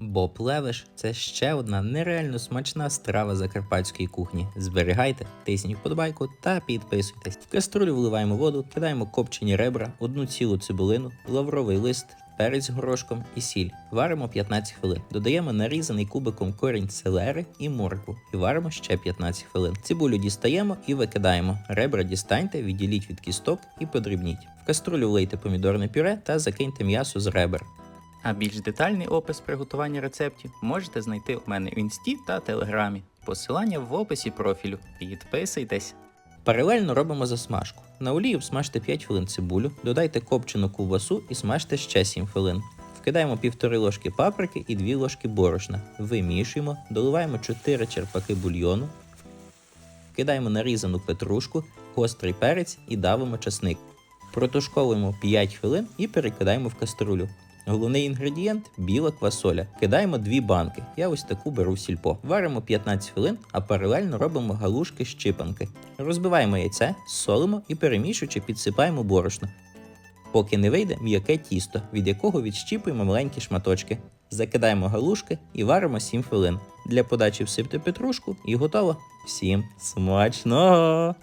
Бо плевиш це ще одна нереально смачна страва закарпатської кухні. Зберігайте, тисніть вподобайку та підписуйтесь. В каструлю вливаємо воду, кидаємо копчені ребра, одну цілу цибулину, лавровий лист, перець горошком і сіль. Варимо 15 хвилин. Додаємо нарізаний кубиком корінь селери і моркву. І варимо ще 15 хвилин. Цибулю дістаємо і викидаємо. Ребра дістаньте, відділіть від кісток і подрібніть. В каструлю влийте помідорне пюре та закиньте м'ясо з ребер. А більш детальний опис приготування рецептів можете знайти у мене в інсті та телеграмі. Посилання в описі профілю. Підписуйтесь. Паралельно робимо засмажку. На олії всмажте 5 хвилин цибулю, додайте копчену ковбасу і смажте ще 7 хвилин. Вкидаємо півтори ложки паприки і 2 ложки борошна. Вимішуємо, доливаємо 4 черпаки бульйону, вкидаємо нарізану петрушку, гострий перець і давимо часник. Протушковуємо 5 хвилин і перекидаємо в каструлю. Головний інгредієнт біла квасоля. Кидаємо дві банки. Я ось таку беру сільпо. Варимо 15 хвилин, а паралельно робимо галушки щипанки. Розбиваємо яйце, солимо і перемішуючи підсипаємо борошно. Поки не вийде м'яке тісто, від якого відщіпуємо маленькі шматочки. Закидаємо галушки і варимо 7 хвилин. Для подачі всипте петрушку і готово. Всім смачного!